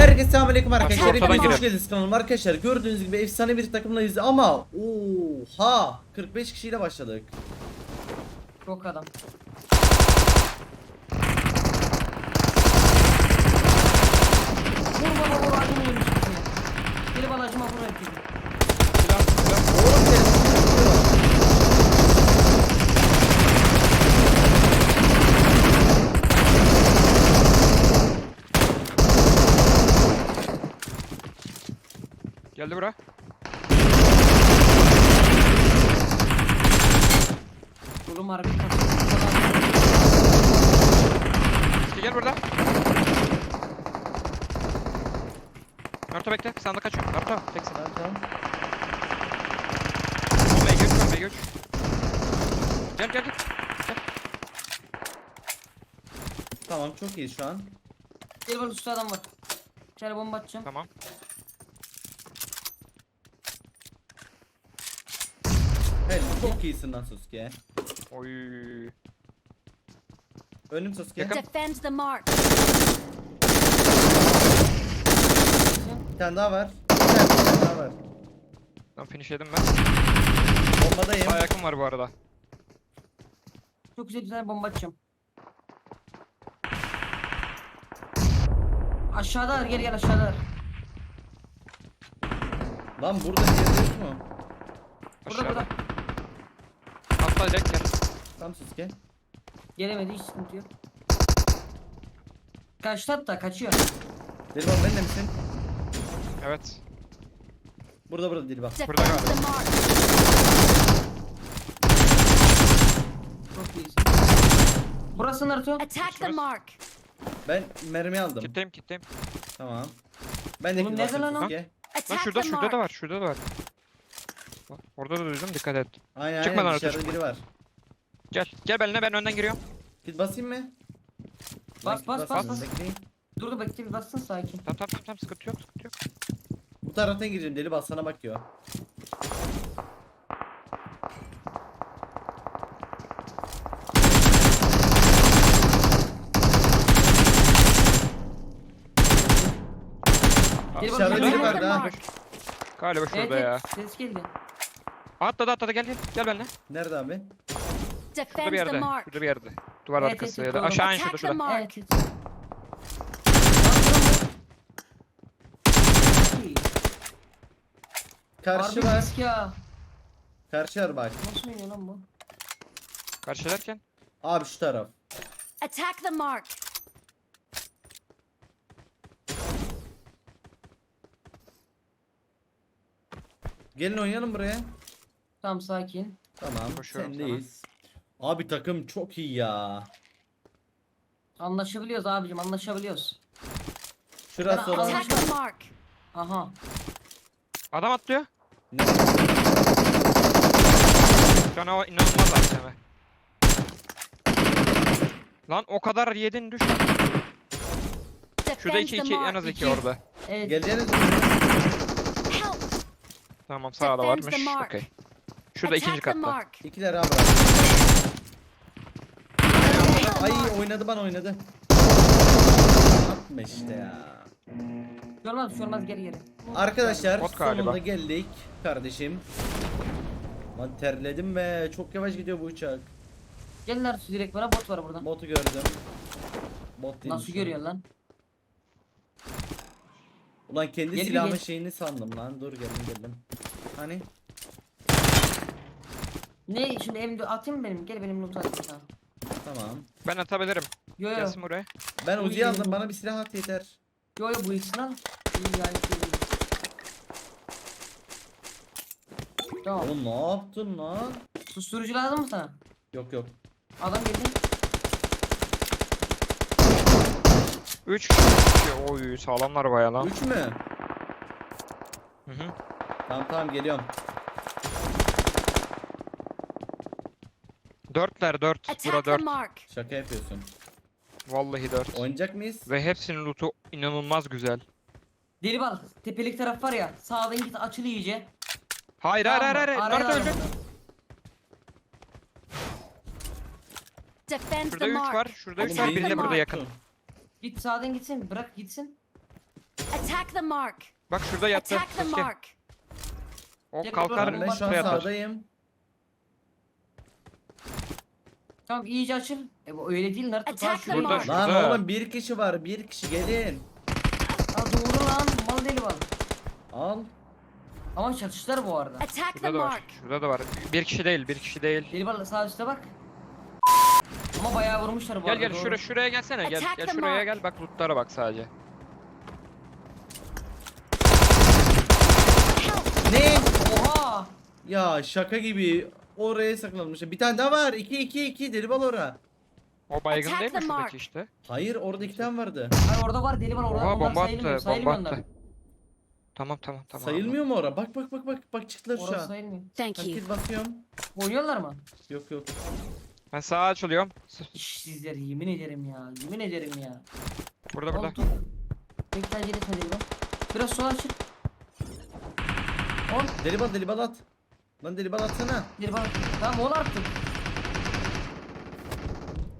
Herkese selamünaleyküm arkadaşlar. Hepiniz hoş geldiniz kanalıma arkadaşlar. Gördüğünüz gibi efsane bir takımdayız ama oha 45 kişiyle başladık. Çok adam. Vur baba vur. Geri bana acıma vur. Oğlum senin Geldi bura. Oğlum harbi kaçıyor. İşte gel burada. Naruto bekle. Sanda kaçıyor. Naruto teksin. Tamam, tamam. Bombayı göç, bombayı göç. Gel gel gel. Tamam çok iyi şu an. Gel bana üstte adam var. İçeri bomba atacağım. Tamam. Evet çok iyisin lan Sasuke. Oy. Önüm Sasuke. Yakın. Defend the mark. Bir tane daha var. Bir tane, bir tane daha var. Tamam finish yedim ben. Bombadayım. Sağ yakın var bu arada. Çok güzel bir tane bomba atacağım. Aşağıda gel gel aşağıda. Lan burada bir yer yok mu? Burada Aşağıda. burada. Atla direkt gel. Tamam Sasuke. Gelemedi hiç sıkıntı yok. Kaçtı hatta kaçıyor. Dilbak ben de misin? Evet. Burada burada. Defend Burada the mark. Çok iyisin. Burası Naruto. Attack the mark. Ben mermi aldım. Kitleyim kitleyim. Tamam. Ben de Oğlum basıyorum lan o? Lan şurada the şurada mark. da var. Şurada da var. Bak, Orada da duydum dikkat et. Aynen Çıkma aynen lan dışarıda ötesi. biri var. Gel. Gel benimle ben önden giriyorum. Kill basayım mı? Bas, Ben bas, bas, bas. Bekleyin. Dur dur bir bassın sakin. Tamam tamam tamam, tamam sıkıntı yok sıkıntı yok. Bu taraftan gireceğim deli bas sana bakıyor. Gel Dışarıda bakayım. biri Gel vardı bakayım. Galiba Evet, şurada ya. evet ses geldi. Atladı atladı gel gel. Gel benimle. Nerede abi? Şurada Defend bir the yerde. mark. Şurada bir yerde. Duvar Evet, arkası evet, ya da doğru. aşağı in şurada Attack the şurada. mark. Evet. Karşı Harbi var. risk ya. Karşı var bak. Nasıl oynuyor lan bu? Karşılarken. Abi şu taraf. Attack the mark. Gelin oynayalım buraya. Tamam sakin. Tamam. Koşuyorum Sendeyiz. Abi takım çok iyi ya. Anlaşabiliyoruz abicim anlaşabiliyoruz. Şurası Ben olan. Attack the mark. Aha. Adam atlıyor. Ne? Şu an o inanılmaz abi sana. Lan o kadar yedin düş. Şurada Defend 2 the 2 en az 2 İki. orada. Evet. Geleceğiniz mi? Help. Tamam sağda Defend varmış. mark. Okey. Şurada ikinci katta. mark. İkiler abi. Ay oynadı bana oynadı. Atma işte ya. Şey olmaz geri geri. Arkadaşlar Bot galiba. sonunda geldik kardeşim. Lan terledim ve çok yavaş gidiyor bu uçak. Gel Naruto direkt bana bot var burada. Botu gördüm. Bot değil. Nasıl görüyorsun lan? Ulan kendi Gel bir silahımın gel. şeyini sandım lan. Dur geldim geldim. Hani? Ne şimdi elimde atayım mı benim? Gel benim loot atayım sana. Tamam. Ben atabilirim. Yo yo. Gelsin buraya. Ben Uy, Uzi'yi aldım bana bir silah at yeter. Yo yo bu ikisini al. İyi yani. iyi. Tamam. Oğlum ne yaptın lan? Susturucu lazım mı sana? Yok yok. Adam geldi. 3 kişi. üç kişi. Oy sağlamlar baya lan. 3 mü? Hı hı. Tamam tamam geliyorum. Dörtler 4. Bura Attack the 4. mark. Şaka yapıyorsun. Vallahi 4. Oynayacak mıyız? Ve hepsinin lootu inanılmaz güzel. Deli bal. Tepelik taraf var ya. Sağdan git açıl iyice. Hayır hayır hayır hayır. Araya al öldü. Defend Şurada the 3 mark. var. Şurada 3 Oğlum var. Biri de burada yakın. Git sağdan gitsin. Bırak gitsin. Attack the mark. Bak şurada yattı. Attack the Sasuke. mark. O kalkar Ben şu an şuraya atar. sağdayım. Tamam iyice açıl. E bu öyle değil Naruto. Attack the mark. Lan Şurada. oğlum bir kişi var bir kişi gelin. Ha doğru lan. Mal deli var. Al. Ama çatıştılar bu arada. Attack the Şurada da var. mark. Şurada da var. Bir kişi değil, bir kişi değil. Deli var sağ üstte bak. Ama bayağı vurmuşlar bu Gel arada. gel doğru. şuraya şuraya gelsene. Gel Attack gel the şuraya mark. gel. Bak lootlara bak sadece. Ne? Oha. Ya şaka gibi. Oraya saklanmış. Bir tane daha var. 2 2 2 deli bal ora. O baygın Attack değil mi the mark. şuradaki işte? Hayır orada iki tane vardı. Hayır orada var deli var orada. Oha onlar bomba sayılmıyor. attı. Sayılmıyor Bomba onlar. attı. Tamam tamam tamam. Sayılmıyor mu ora? Bak bak bak bak. Bak çıktılar şu Orası an. sayılmıyor. Thank you. Hareket basıyorum. Oynuyorlar mı? Yok yok. Ben sağa açılıyorum. S- İşsizler yemin ederim ya. Yemin ederim ya. Burada burada. Oldu. Bekle acele etme deli var. Biraz sola. On. Deli bal deli bal at. Lan deli bal atsana. Deli var. Tamam ol artık.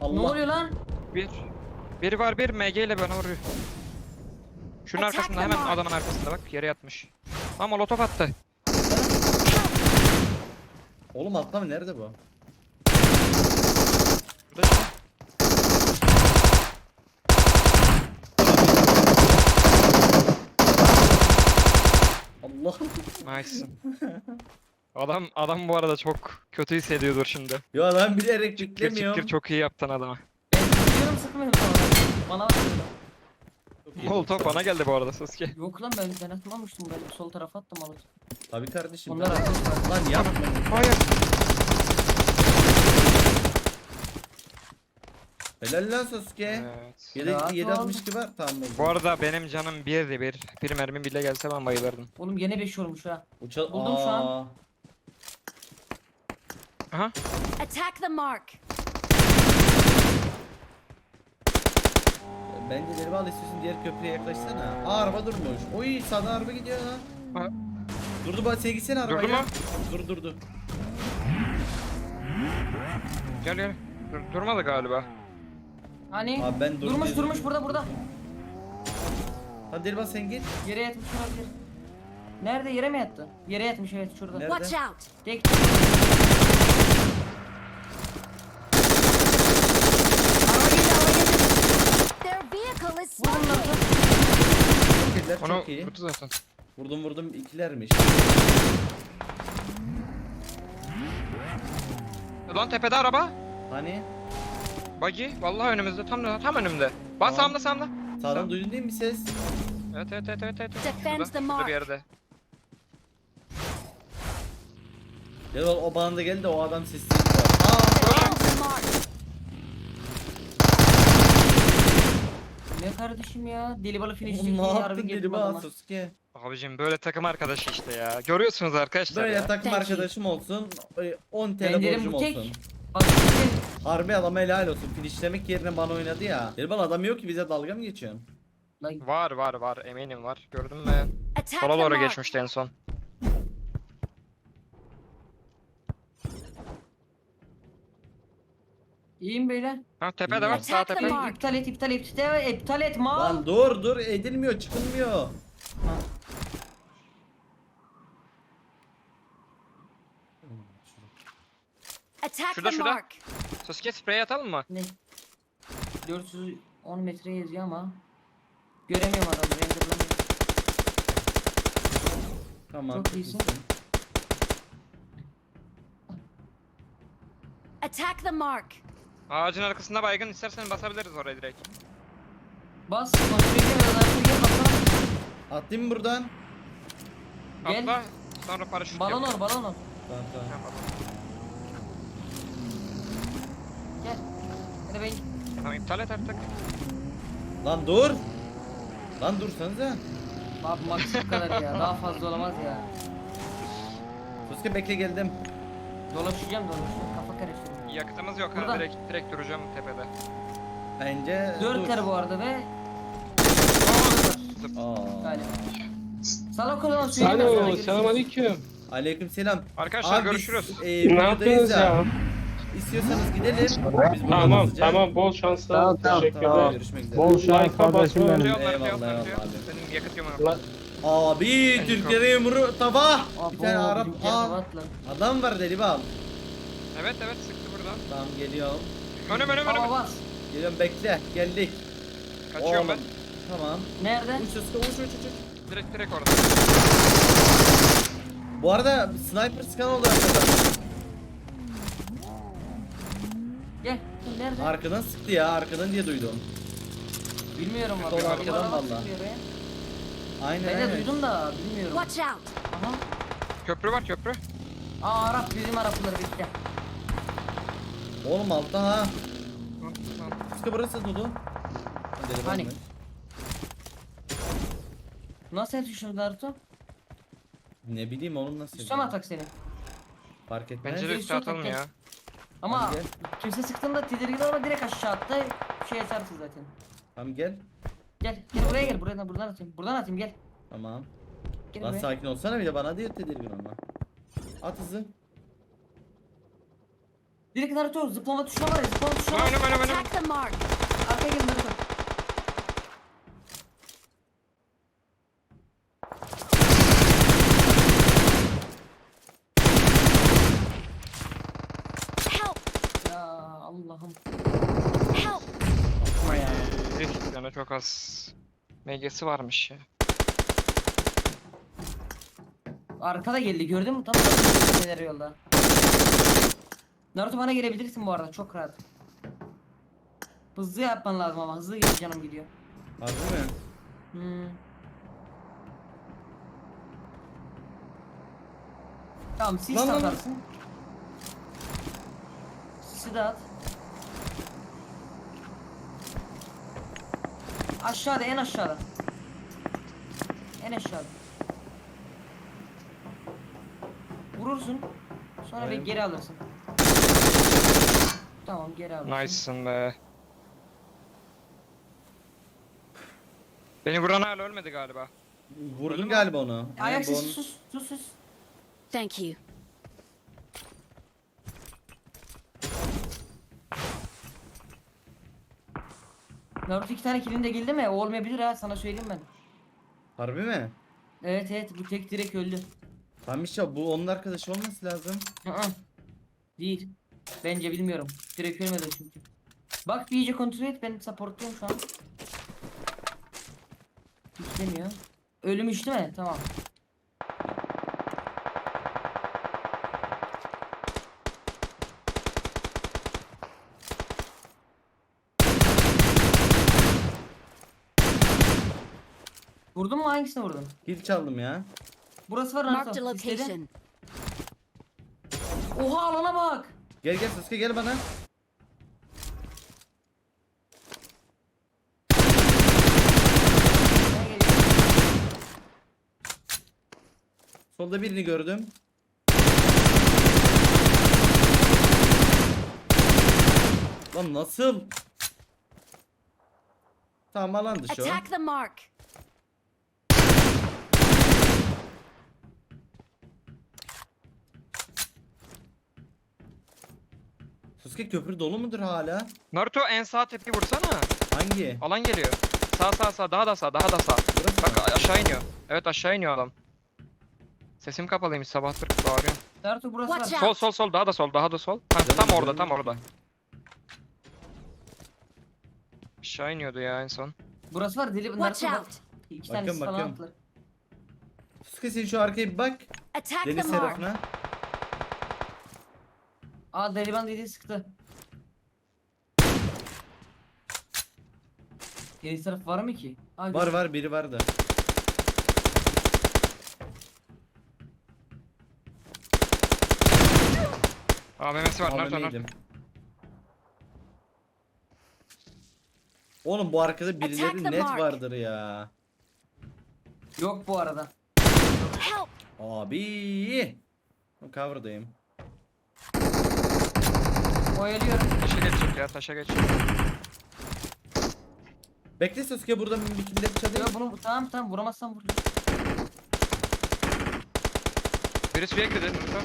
Allah. Ne oluyor lan? Bir. Biri var bir MG ile bana vuruyor. Şunun Attack arkasında hemen mark. adamın arkasında bak yere yatmış. Ama molotof attı. Oğlum atlama nerede bu? Burada. Allah'ım. Nice. Adam adam bu arada çok kötü hissediyordur şimdi. Ya ben bilerek Çıkır yüklemiyorum. çıkır çok iyi yaptın adama. Ben biliyorum sıkmıyorum sana. Bana iyi. Molotov bana geldi bu arada Sasuke. Yok lan ben ben atmamıştım ben sol tarafa attım alıp. Tabii kardeşim. Onlar ben- atmışlar. Lan yapma. Hayır. Helal lan Sasuke. Evet. Altmış iki var. Tamam. Bu arada benim canım birdi bir. Bir mermi bile gelse ben bayılırdım. Oğlum gene 5 olmuş ha. Uça... Buldum şu an. Aha. Attack the mark. Bence deli bal istiyorsun diğer köprüye yaklaşsana. Aa araba durmuş. Oy sağdan araba gidiyor lan. Ha, Durdu bak sevgisene arabaya. Durdu mu? Dur durdu. Gel gel. Dur, durmadı galiba. Hani? Abi ben dur durmuş durmuş burada burada. Hadi deli bal sen git. Yere yatmış olabilir. Nerede yere mi yattı? Yere yatmış evet şurada. Nerede? Watch out. Tek. Araba geldi araba geldi. Their vehicle is Vurun smoking. lan. İyiler Onu çok iyi. vurdu zaten. Vurdum vurdum ikilermiş. Lan tepede araba. Hani Buggy. Vallahi önümüzde. Tam tam önümde. Bak Tamam. sağımda sağımda. sağdan duydun değil mi ses? Evet evet evet evet. evet. Defend Şurada, the şurada mark. bir yerde. Deli bal o bana da geldi de o adam sessiz var. Aa Defend the mark. Ne kardeşim ya? Deli balı finish çekti. ne Harbi yaptın deli bal adama. Sasuke? Abicim böyle takım arkadaşı işte ya. Görüyorsunuz arkadaşlar Böyle ya. takım Thank arkadaşım olsun. e, 10 TL Ben derim borcum bu tek. olsun. Bak. Harbi adama helal olsun. Finishlemek yerine bana oynadı ya. Deli adam yok ki bize dalga mı geçiyorsun? Lan Var var var eminim var. Gördün mü? Attack Sola the doğru mark. geçmişti en son. İyiyim beyler. Ha tepede var sağ Attack the tepe. mark. İptal et iptal et iptal et iptal et mal. Lan dur dur edilmiyor çıkılmıyor. Attack Şurada, the şurada. mark. Sasuke sprey atalım mı? Ne? 410 metre yazıyor ama göremiyorum adamı renderlamıyor. Tamam. Çok iyisin. Attack the mark. Ağacın arkasında baygın istersen basabiliriz oraya direkt. Bas kontrol edemiyoruz artık gel bakalım. Atlayayım mı buradan? Gel. Atla sonra paraşüt Balon yap. ol balon ol. Tamam tamam. Tamam, Gel. Hadi ben Tamam iptal et artık. Lan dur. Lan dursanıza. Abi max bu kadar ya daha fazla olamaz ya. Sasuke bekle geldim. Dolaşacağım dolaşacağım kafa karıştırdım. Yakıtımız yok Burada. ha direkt direkt duracağım tepede. Bence dur. Dörtler bu arada ve Aa. galiba. Salak olan söyleyeyim. Alo, selamünaleyküm. Aleyküm selam. Arkadaşlar Abi biz, görüşürüz. e, Ne videodayız yaptınız ya? istiyorsanız gidelim. Biz buradan Tamam hızlıca- tamam bol şanslar. Tamam, tamam, Teşekkürler. Tamam görüşmek üzere. Bol şans Like'a kardeşim benim. Tutuyorlar, Eyvallah, tutuyorlar, eyvallah tutuyor. abi. Benim yakıt yumruğum. La- Abi Türklere yumru tabah. Bir tane Arap Aa, lan. adam var deli bal. Evet evet sıktı buradan. Tamam geliyorum. Önüm önüm önüm. Bas. Geliyorum bekle. Geldik. Kaçıyorum ben. Tamam. Nerede? Uç uç uç uç uç. Direkt direkt orada. Bu arada sniper scan oldu arkadan. Gel. Nerede? Arkadan sıktı ya arkadan diye duydum. Bilmiyorum Sol valla. arkadan Bana bak valla. Aynen Ben de aynen. duydum da bilmiyorum. Watch out! Aha. Köprü var köprü. Aa Arap bizim Arapları bekle. Oğlum altta ha. Sıkı burası. Deli bal Hani? mı? Nasıl yetişiyor Naruto? Ne bileyim oğlum nasıl. Yapıyor? atak seni. Fark etmez. Bence de üstü atalım ya. Ama Hadi gel. kimse sıktığında tedirgin olma direkt aşağı attı. Şey açarsın zaten. Tamam gel. Gel gel buraya gel buradan buradan atayım. Buradan atayım gel. Tamam. Gel Lan buraya. sakin olsana bir de bana değil tedirgin olma. At hızı. Direkt Naruto zıplama tuşuna var ya zıplama tuşuna var. Önüm önüm önüm. Attack the mark! Arkaya gel Naruto. Help! Ya Allah'ım. Help! Yapma ya. Bir tane çok az. MG'si varmış ya. Arkada geldi gördün mü? Tam neler yolda. Naruto bana gelebilirsin bu arada çok rahat. Hızlı yapman lazım ama hızlı gel canım gidiyor. Harbi mi? Hmm. Tamam sis Lan, lan, lan. atarsın. Sisi de at. Aşağıda en aşağıda. En aşağıda. Vurursun. Sonra bir Evet. geri alırsın. Tamam geri alırsın. Nice'sın be. Beni vuran hala ölmedi galiba. Vurdun galiba onu. Ayak sesi sus sus sus. Thank you. Naruto iki tane kilinde geldi mi? O olmayabilir ha sana söyleyeyim ben. Harbi mi? Evet evet bu tek direkt öldü. Tamam işte bu onun arkadaşı olması lazım. Hı hı. Değil. Bence bilmiyorum. Direkt ölmedi çünkü. Bak bir iyice kontrol et ben supportluyum şu an. Hiç demiyor. Ölmüş değil mi? Tamam. Vurdun mu hangisini vurdun? Kill çaldım ya. Burası var Marked a Naruto. istedi. location. Oha alana bak. Gel gel Sasuke gel bana. Solda birini gördüm. Lan nasıl? Tamam alan dışı. Attack the mark! Sasuke köprü dolu mudur hala? Naruto en sağ tepeyi vursana. Hangi? Alan geliyor. Sağ sağ sağ daha da sağ daha da sağ. Burası mı? Bak aşağı iniyor. Evet aşağı iniyor adam. Sesim kapalıymış sabahtır bağırıyorum. Naruto burası Watch var. out. Sol sol sol daha da sol daha da sol. Ha, Canım, tam orada canım. tam orada. Aşağı iniyordu ya en son. Burası var deli Watch Naruto out! İki Bakıyorum, tanesi falan bakıyorum. attılar. Sasuke sen şu arkaya bir bak. Attack the Deniz mark! tarafına. Aa deliban dediği sıktı. Deniz tarafı var mı ki? Aa, Var var biri vardı. AVM'si var Naruto. AVM'ydim. Oğlum bu arkada Attack birileri the net mark. vardır ya. Yok bu arada. Help! Abi. Cover'dayım. Oyalıyorum. Taşa geçecek ya taşa geçecek. Bekle Sasuke burada bir kimleri çalayım. Yok bunu tamam tamam vuramazsam vur. Suya girdi Naruto.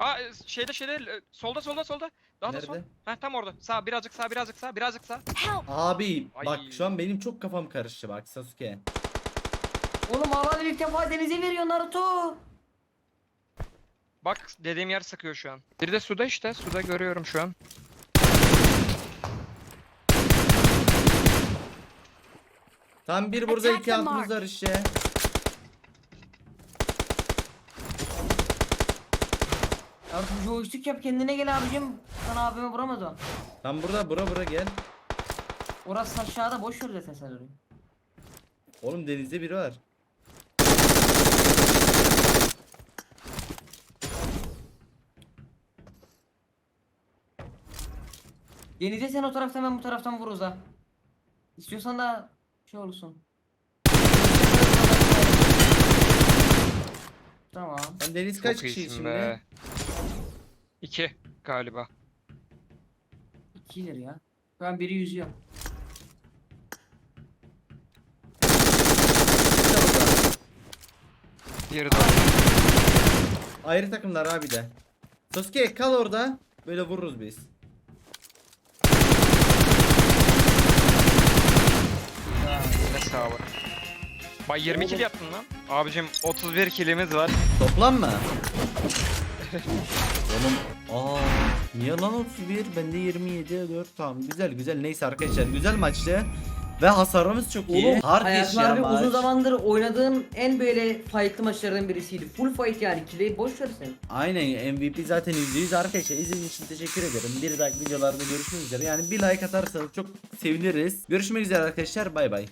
Aa şeyde şeyde e, solda solda solda. Daha da sol. Nerede? Heh tam orada. Sağ birazcık sağ birazcık sağ birazcık sağ. Help! Abi Ay. bak şu an benim çok kafam karıştı bak Sasuke. Oğlum alan ilk defa denize veriyor Naruto. Bak dediğim yer sıkıyor şu an. Bir de suda işte. Suda görüyorum şu an. Tam bir burada Attack iki the altımız mark. var işte. Naruto joystick yap kendine gel abicim. Sana abime vuramaz o. Tam burada bura bura gel. Orası aşağıda boş ver zaten sen orayı. Oğlum denizde biri var. Denize sen o taraftan ben bu taraftan vururuz ha. İstiyorsan da şey olursun. Tamam. Lan deniz kaç kişi şimdi? be. İki galiba. İkidir ya. An biri yüzüyor. Diğeri de. Ayrı takımlar abi de. Sasuke kal orada. Böyle vururuz biz. Ne sağlık. Bay 20 kill yaptın lan. Abicim 31 killimiz var. Toplam mı? Oğlum aa niye lan 31 bende 27 4 tamam güzel güzel neyse arkadaşlar güzel maçtı ve hasarımız çok iyi. Oğlum hayatımda ya harbi maç. uzun zamandır oynadığım en böyle fightlı maçlardan birisiydi. Full fight yani. Kileyi boş ver sen. Aynen MVP zaten %100 arkadaşlar izlediğiniz için teşekkür ederim. Bir dahaki videolarda görüşmek üzere yani bir like atarsanız çok seviniriz. Görüşmek üzere arkadaşlar bay bay.